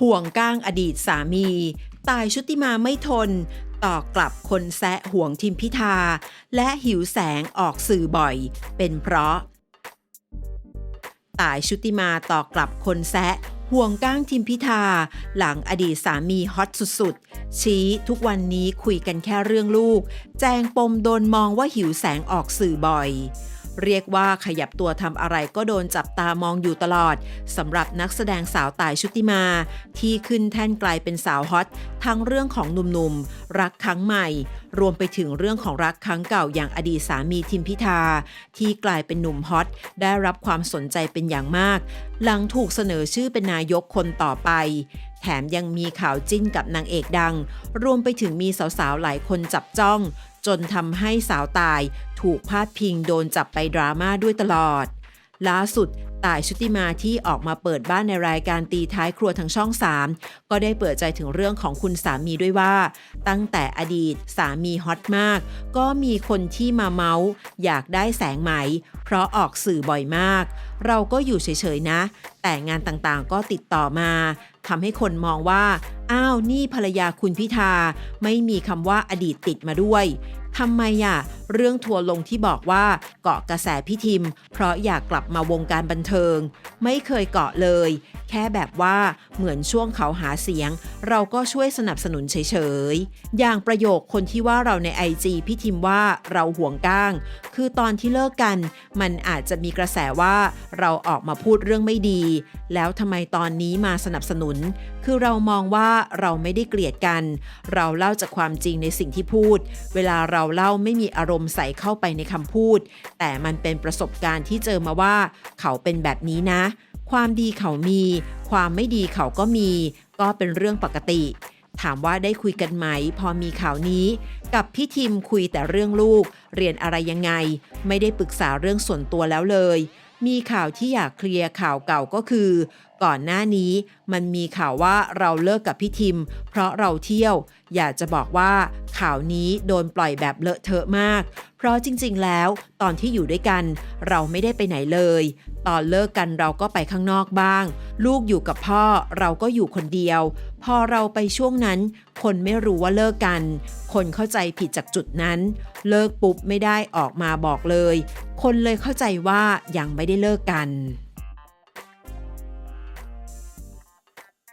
ห่วงก้างอดีตสามี ตายชุติมาไม่ทน ต่อกลับคนแซะห่วงทิมพิธา และหิวแสงออกสื่อบ่อย เป็นเพราะ ตายชุติมาต่อกลับคนแซะห่วงก้างทิมพิธา หลังอดีตสามีฮอตสุดๆ ชี้ทุกวันนี้คุยกันแค่เรื่องลูก แจงปมโดนมองว่าหิวแสงออกสื่อบ่อย เรียกว่าขยับตัวทำอะไรก็โดนจับตามองอยู่ตลอดสำหรับนักแสดงสาวตายชุติมา ที่ขึ้นแท่นกลายเป็นสาวฮอตทั้งเรื่องของหนุ่มๆ รักครั้งใหม่ รวมไปถึงเรื่องของรักครั้งเก่าอย่างอดีตสามีทิมพิธา ที่กลายเป็นหนุ่มฮอตได้รับความสนใจเป็นอย่างมาก หลังถูกเสนอชื่อเป็นนายกคนต่อไปแถมยังมีข่าวจิ้นกับนางเอกดัง รวมไปถึงมีสาวๆ หลายคนจับจ้อง จนทำให้สาวตายถูกพาดพิงโดนจับไปดราม่าด้วยตลอด ล่าสุดต่ายชุติมาที่ออกมาเปิดบ้านในรายการตีท้ายครัวทางช่อง 3 ก็ได้เปิดใจถึงเรื่องของคุณสามีด้วยว่า ตั้งแต่อดีตสามีฮอตมาก ก็มีคนที่มาเมาส์อยากได้แสงไหม เพราะออกสื่อบ่อยมาก เราก็อยู่เฉยๆนะ แต่งานต่างๆก็ติดต่อมาทำให้คนมองว่า อ้าวนี่ภรรยาคุณพิธา ไม่มีคำว่าอดีตติดมาด้วยทำไมอะเรื่องทัวร์ลงที่บอกว่าเกาะกระแสพิทิม เพราะอยากกลับมาวงการบันเทิง ไม่เคยเกาะเลย แค่แบบว่าเหมือนช่วงเขาหาเสียง เราก็ช่วยสนับสนุนเฉยๆ อย่างประโยคคนที่ว่าเราในไอจีพี่ทิมว่าเราห่วงก้าง คือตอนที่เลิกกัน มันอาจจะมีกระแสว่าเราออกมาพูดเรื่องไม่ดี แล้วทำไมตอนนี้มาสนับสนุน คือเรามองว่าเราไม่ได้เกลียดกัน เราเล่าจากความจริงในสิ่งที่พูด เวลาเราเล่าไม่มีอารมณ์ใส่เข้าไปในคำพูด แต่มันเป็นประสบการณ์ที่เจอมาว่า เขาเป็นแบบนี้นะ ความดีเขามี ความไม่ดีเขาก็มี ก็เป็นเรื่องปกติ ถามว่าได้คุยกันไหม พอมีข่าวนี้ กับพี่ทิมคุยแต่เรื่องลูก เรียนอะไรยังไง ไม่ได้ปรึกษาเรื่องส่วนตัวแล้วเลย มีข่าวที่อยากเคลียร์ข่าวเก่าก็คือ ก่อนหน้านี้มันมีข่าวว่าเราเลิกกับพี่ทิม เพราะเราเที่ยว อยากจะบอกว่าข่าวนี้โดนปล่อยแบบเลอะเทอะมาก เพราะจริงๆแล้วตอนที่อยู่ด้วยกัน เราไม่ได้ไปไหนเลย ตอนเลิกกันเราก็ไปข้างนอกบ้าง ลูกอยู่กับพ่อเราก็อยู่คนเดียว พอเราไปช่วงนั้น คนไม่รู้ว่าเลิกกัน คนเข้าใจผิดจากจุดนั้น เลิกปุ๊บไม่ได้ออกมาบอกเลย คนเลยเข้าใจว่ายังไม่ได้เลิกกัน